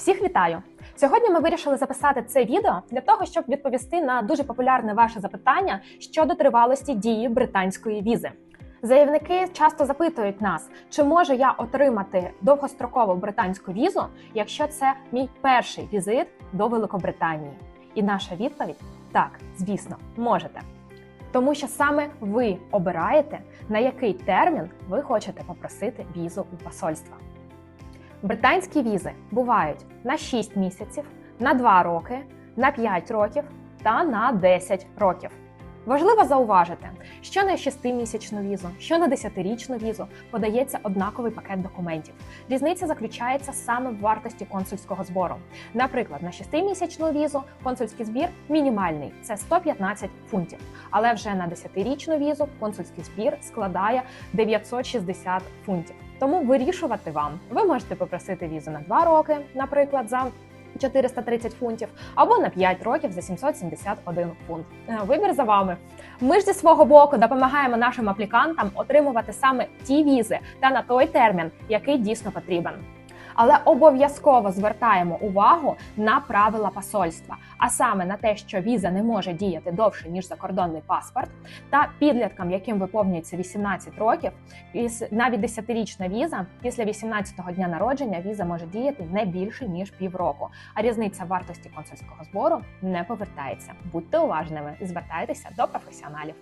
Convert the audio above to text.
Всіх вітаю! Сьогодні ми вирішили записати це відео для того, щоб відповісти на дуже популярне ваше запитання щодо тривалості дії британської візи. Заявники часто запитують нас, чи можу я отримати довгострокову британську візу, якщо це мій перший візит до Великобританії. І наша відповідь так, звісно, можете. Тому що саме ви обираєте, на який термін ви хочете попросити візу у посольства. Британські візи бувають на 6 місяців, на 2 роки, на 5 років та на 10 років. Важливо зауважити, що на 6-місячну візу, що на 10-річну візу подається однаковий пакет документів. Різниця заключається саме в вартості консульського збору. Наприклад, на 6-місячну візу консульський збір мінімальний це 115 фунтів. Але вже на 10-річну візу консульський збір складає 960 фунтів. Тому вирішувати вам. Ви можете попросити візу на 2 роки, наприклад, за 430 фунтів, або на 5 років за 771 фунт. Е, Вибір за вами. Ми ж зі свого боку допомагаємо нашим аплікантам отримувати саме ті візи та на той термін, який дійсно потрібен. Але обов'язково звертаємо увагу на правила посольства, а саме на те, що віза не може діяти довше ніж закордонний паспорт, та підліткам, яким виповнюється 18 років, навіть 10-річна віза після 18-го дня народження віза може діяти не більше ніж півроку. А різниця вартості консульського збору не повертається. Будьте уважними і звертайтеся до професіоналів.